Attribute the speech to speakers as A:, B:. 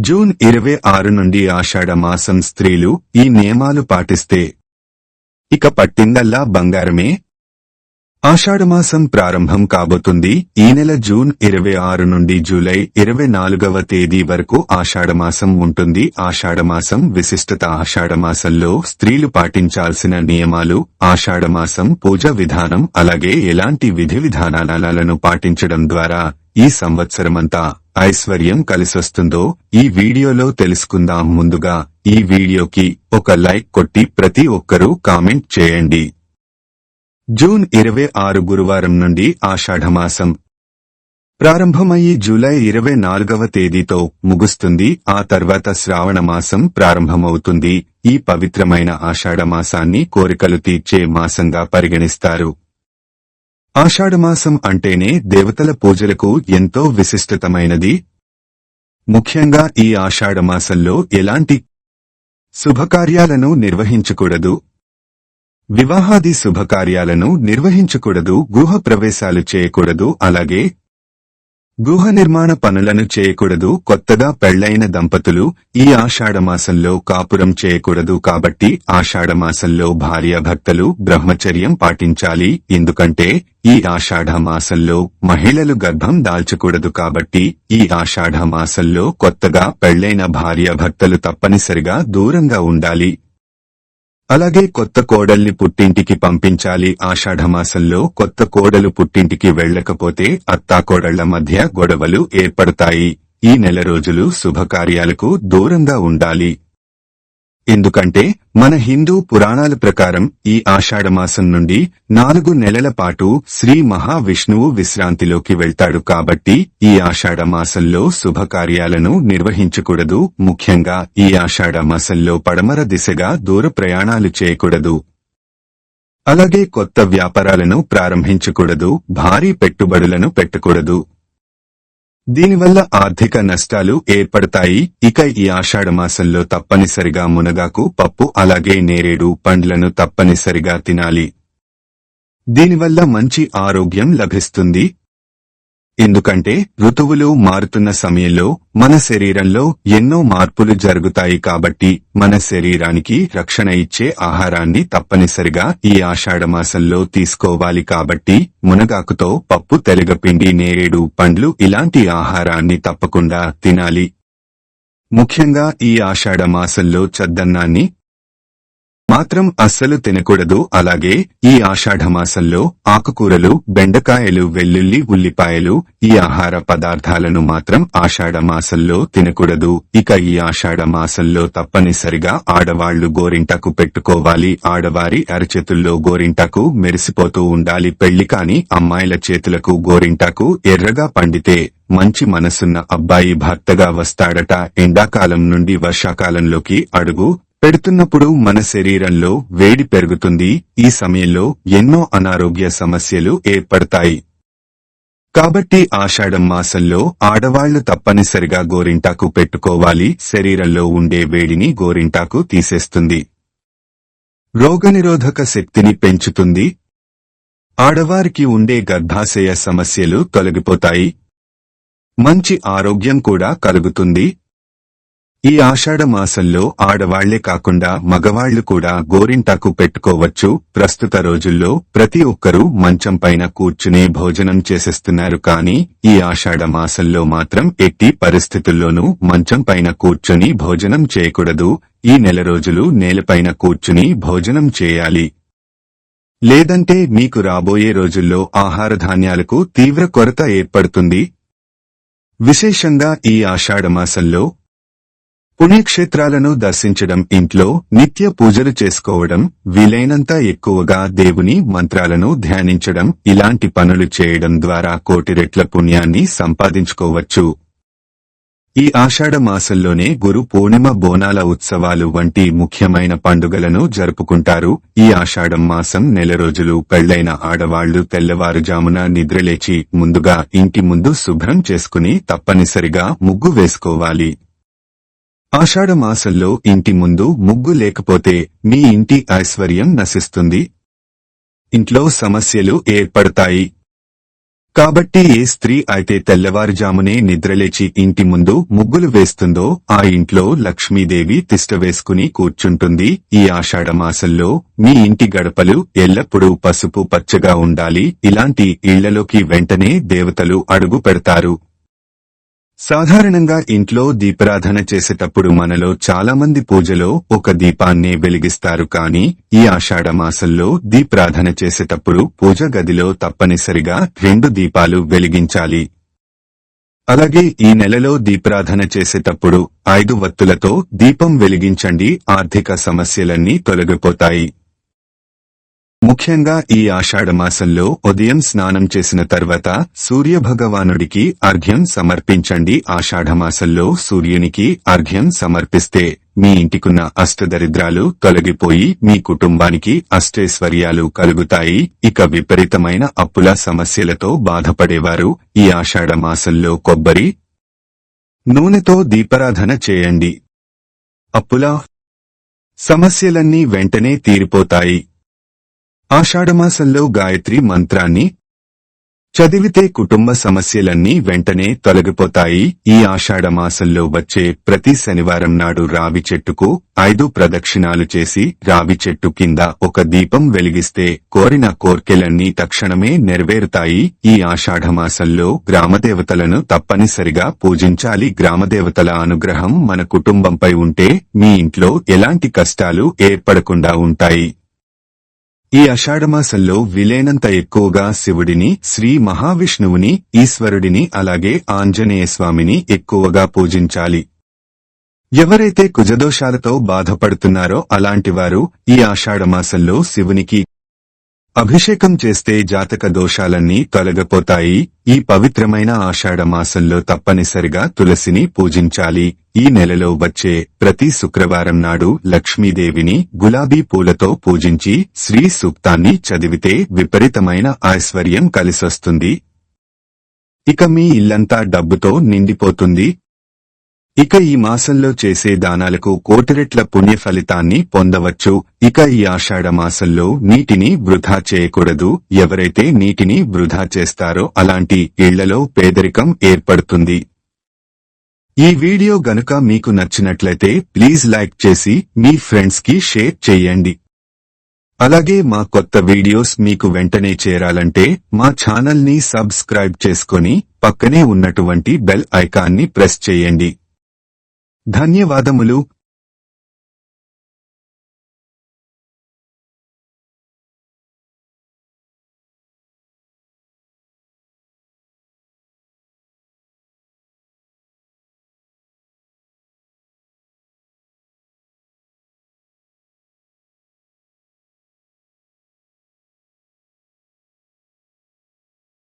A: June ఇరవై ఆరు నుండి ఆషాఢ మాసం స్త్రీలు ఈ నియమాలు పాటిస్తే ఇక పట్టిందల్లా బంగారమే? ఆషాఢమాసం ప్రారంభం కాబోతుంది. ఈ నెల జూన్ ఇరవై ఆరు నుండి జూలై ఇరవై నాలుగవ తేదీ వరకు ఆషాఢమాసం ఉంటుంది. ఆషాఢమాసం విశిష్టత ఆషాఢమాసంలో స్త్రీలు పాటించాల్సిన నియమాలు ఆషాఢమాసం పూజ విధానం అలాగే ఎలాంటి విధి విధానాలను పాటించడం ద్వారా ఈ సంవత్సరమంతా ఐశ్వర్యం కలిసొస్తుందో ఈ వీడియోలో తెలుసుకుందాం ముందుగా ఈ వీడియోకి ఒక లైక్ కొట్టి ప్రతి ఒక్కరూ కామెంట్ చేయండి. జూన్ ఇరవై ఆరు గురువారం నుండి ఆషాఢమాసం. ప్రారంభమయ్యి జూలై ఇరవై నాలుగవ తేదీతో ముగుస్తుంది. ఆ తర్వాత శ్రావణ మాసం ప్రారంభమవుతుంది. ఈ పవిత్రమైన ఆషాఢమాసాన్ని కోరికలు తీర్చే మాసంగా పరిగణిస్తారు. ఆషాఢమాసం అంటేనే దేవతల పూజలకు ఎంతో విశిష్టతమైనది. ముఖ్యంగా ఈ ఆషాఢమాసంలో ఎలాంటి శుభకార్యాలను నిర్వహించకూడదు. వివాహాది శుభకార్యాలను నిర్వహించకూడదు గృహ ప్రవేశాలు చేయకూడదు అలాగే గృహ నిర్మాణ పనులను చేయకూడదు కొత్తగా పెళ్ళైన దంపతులు ఈ ఆషాఢమాసంలో కాపురం చేయకూడదు కాబట్టి ఆషాఢమాసంలో భార్యాభర్తలు బ్రహ్మచర్యం పాటించాలి. ఎందుకంటే ఈ ఆషాఢ మాసంలో మహిళలు గర్భం దాల్చకూడదు కాబట్టి ఈ ఆషాఢ మాసంలో కొత్తగా పెళ్ళైన భార్యాభర్తలు తప్పనిసరిగా దూరంగా ఉండాలి. అలాగే కొత్త కోడల్ని పుట్టింటికి పంపించాలి ఆషాఢమాసంలో కొత్త కోడలు పుట్టింటికి వెళ్ళకపోతే అత్తాకోడళ్ళ మధ్య గొడవలు ఏర్పడతాయి. ఈ నెల రోజులు శుభకార్యాలకు దూరంగా ఉండాలి. ఎందుకంటే మన హిందూ పురాణాల ప్రకారం ఈ ఆషాఢమాసం నుండి నాలుగు నెలల పాటు శ్రీ మహావిష్ణువు విశ్రాంతిలోకి వెళ్తాడు కాబట్టి ఈ ఆషాఢమాసంలో శుభకార్యాలను నిర్వహించకూడదు. ముఖ్యంగా ఈ ఆషాఢమాసంలో పడమర దిశగా దూర ప్రయాణాలు చేయకూడదు. అలాగే కొత్త వ్యాపారాలను ప్రారంభించకూడదు. భారీ పెట్టుబడులను పెట్టకూడదు. దీనివల్ల ఆర్థిక నష్టాలు ఏర్పడతాయి. ఇక ఈ ఆషాఢమాసంలో తప్పనిసరిగా మునగాకు పప్పు అలాగే నేరేడు పండ్లను తప్పనిసరిగా తినాలి. దీనివల్ల మంచి ఆరోగ్యం లభిస్తుంది. ఎందుకంటే ఋతువులు మారుతున్న సమయంలో మన శరీరంలో ఎన్నో మార్పులు జరుగుతాయి కాబట్టి మన శరీరానికి రక్షణ ఇచ్చే ఆహారాన్ని తప్పనిసరిగా ఈ ఆషాఢమాసంలో తీసుకోవాలి కాబట్టి మునగాకుతో పప్పు తెలగపిండి నేరేడు పండ్లు ఇలాంటి ఆహారాన్ని తప్పకుండా తినాలి. ముఖ్యంగా ఈ ఆషాఢమాసంలో చద్దన్నాన్ని మాత్రం అస్సలు తినకూడదు. అలాగే ఈ ఆషాఢమాసంలో ఆకుకూరలు బెండకాయలు వెల్లుల్లి ఉల్లిపాయలు ఈ ఆహార పదార్థాలను మాత్రం ఆషాఢమాసంలో తినకూడదు. ఇక ఈ ఆషాఢమాసంలో తప్పనిసరిగా ఆడవాళ్ళు గోరింటకు పెట్టుకోవాలి. ఆడవారి అరచేతుల్లో గోరింటకు మెరిసిపోతూ ఉండాలి. పెళ్ళి కాని అమ్మాయిల చేతులకు గోరింటకు ఎర్రగా పండితే మంచి మనసున్న అబ్బాయి భర్తగా వస్తాడట. ఎండాకాలం నుండి వర్షాకాలంలోకి అడుగు పెడుతున్నప్పుడు మన శరీరంలో వేడి పెరుగుతుంది ఈ సమయంలో ఎన్నో అనారోగ్య సమస్యలు ఏర్పడతాయి. కాబట్టి ఆషాఢం మాసంలో ఆడవాళ్ళు తప్పనిసరిగా గోరింటాకు పెట్టుకోవాలి శరీరంలో ఉండే వేడిని గోరింటాకు తీసేస్తుంది. రోగనిరోధక శక్తిని పెంచుతుంది. ఆడవారికి ఉండే గర్భాశయ సమస్యలు తొలగిపోతాయి. మంచి ఆరోగ్యం కూడా కలుగుతుంది. ఈ ఆషాఢ మాసంలో ఆడవాళ్ళే కాకుండా మగవాళ్ళు కూడా గోరింటాకు పెట్టుకోవచ్చు. ప్రస్తుత రోజుల్లో ప్రతి ఒక్కరూ మంచం పైన కూర్చునే భోజనం చేసేస్తున్నారు కానీ ఈ ఆషాఢ మాసంలో మాత్రం ఎట్టి పరిస్థితుల్లోనూ మంచం పైన కూర్చుని భోజనం చేయకూడదు. ఈ నెల రోజులు నేలపైన కూర్చుని భోజనం చేయాలి. లేదంటే మీకు రాబోయే రోజుల్లో ఆహార ధాన్యాలకు తీవ్ర కొరత ఏర్పడుతుంది. విశేషంగా ఈ ఆషాఢమాసంలో పుణ్యక్షేత్రాలను దర్శించడం ఇంట్లో నిత్య పూజలు చేసుకోవడం వీలైనంత ఎక్కువగా దేవుని మంత్రాలను ధ్యానించడం ఇలాంటి పనులు చేయడం ద్వారా కోటి రెట్ల పుణ్యాన్ని సంపాదించుకోవచ్చు. ఈ ఆషాఢ మాసంలోనే గురు పూర్ణిమ బోనాల ఉత్సవాలు వంటి ముఖ్యమైన పండుగలను జరుపుకుంటారు. ఈ ఆషాఢం మాసం నెల రోజులు పెళ్ళైన ఆడవాళ్ళు తెల్లవారుజామున నిద్రలేచి ముందుగా ఇంటి ముందు శుభ్రం చేసుకుని తప్పనిసరిగా ముగ్గు వేసుకోవాలి. ఆషాఢమాసంలో ఇంటి ముందు ముగ్గు లేకపోతే మీ ఇంటి ఐశ్వర్యం నశిస్తుంది. ఇంట్లో సమస్యలు ఏర్పడతాయి. కాబట్టి ఏ స్త్రీ అయితే తెల్లవారుజామునే నిద్రలేచి ఇంటి ముందు ముగ్గులు వేస్తుందో ఆ ఇంట్లో లక్ష్మీదేవి తిష్ట వేసుకుని కూర్చుంటుంది. ఈ ఆషాఢమాసంలో మీ ఇంటి గడపలు ఎల్లప్పుడూ పసుపు పచ్చగా ఉండాలి. ఇలాంటి ఇళ్ళలోకి వెంటనే దేవతలు అడుగు పెడతారు. సాధారణంగా ఇంట్లో దీపారాధన చేసేటప్పుడు మనలో చాలా మంది పూజలో ఒక దీపాన్నే వెలిగిస్తారు కానీ ఈ ఆషాఢమాసంలో దీపారాధన చేసేటప్పుడు పూజ గదిలో తప్పనిసరిగా రెండు దీపాలు వెలిగించాలి. అలాగే ఈ నెలలో దీపారాధన చేసేటప్పుడు ఐదు వత్తులతో దీపం వెలిగించండి ఆర్థిక సమస్యలన్నీ తొలగిపోతాయి. ముఖ్యంగా ఈ ఆషాఢమాసంలో ఉదయం స్నానం చేసిన తర్వాత సూర్య భగవానుడికి అర్ఘ్యం సమర్పించండి. ఆషాఢమాసంలో సూర్యునికి అర్ఘ్యం సమర్పిస్తే మీ ఇంటికున్న అష్టదరిద్రాలు తొలగిపోయి మీ కుటుంబానికి అష్టైశ్వర్యాలు కలుగుతాయి. ఇక విపరీతమైన అప్పుల సమస్యలతో బాధపడేవారు ఈ ఆషాఢమాసంలో కొబ్బరి నూనెతో దీపారాధన చేయండి. అప్పుల సమస్యలన్నీ వెంటనే తీరిపోతాయి. ఆషాఢమాసంలో గాయత్రి మంత్రాన్ని చదివితే కుటుంబ సమస్యలన్నీ వెంటనే తొలగిపోతాయి. ఈ ఆషాఢమాసంలో వచ్చే ప్రతి శనివారం నాడు రావి చెట్టుకు ఐదు ప్రదక్షిణాలు చేసి రావి చెట్టు కింద ఒక దీపం వెలిగిస్తే కోరిన కోర్కెలన్నీ తక్షణమే నెరవేరుతాయి. ఈ ఆషాఢమాసంలో గ్రామదేవతలను తప్పనిసరిగా పూజించాలి. గ్రామదేవతల అనుగ్రహం మన కుటుంబంపై ఉంటే మీ ఇంట్లో ఎలాంటి కష్టాలు ఏర్పడకుండా ఉంటాయి. ఈ అషాఢమాసంలో విలేనంత ఎక్కువగా శివుడిని శ్రీ మహావిష్ణువుని ఈశ్వరుడిని అలాగే ఆంజనేయ స్వామిని ఎక్కువగా పూజించాలి. ఎవరైతే కుజదోషాలతో బాధపడుతున్నారో అలాంటివారు ఈ ఆషాఢమాసంలో శివునికి అభిషేకం చేస్తే జాతక దోషాలన్నీ తొలగిపోతాయి. ఈ పవిత్రమైన ఆషాఢ మాసంలో తప్పనిసరిగా తులసిని పూజించాలి. ఈ నెలలో వచ్చే ప్రతి శుక్రవారం నాడు లక్ష్మీదేవిని గులాబీ పూలతో పూజించి శ్రీ సూక్తాన్ని చదివితే విపరీతమైన ఐశ్వర్యం కలిసొస్తుంది. ఇక మీ ఇల్లంతా డబ్బుతో నిండిపోతుంది. ఇక ఈ మాసంలో చేసే దానాలకు కోటిరెట్ల పుణ్య ఫలితాన్ని పొందవచ్చు. ఇక ఈ ఆషాఢ మాసంలో నీటిని వృధా చేయకూడదు. ఎవరైతే నీటిని వృధా చేస్తారో అలాంటి ఇళ్ళలో పేదరికం ఏర్పడుతుంది. ఈ వీడియో గనుక మీకు నచ్చినట్లయితే ప్లీజ్ లైక్ చేసి మీ ఫ్రెండ్స్కి షేర్ చేయండి. అలాగే మా కొత్త వీడియోస్ మీకు వెంటనే చేరాలంటే మా ఛానల్ని సబ్స్క్రైబ్ చేసుకొని పక్కనే ఉన్నటువంటి బెల్ ఐకాన్ని ప్రెస్ చేయండి. ధన్యవాదములు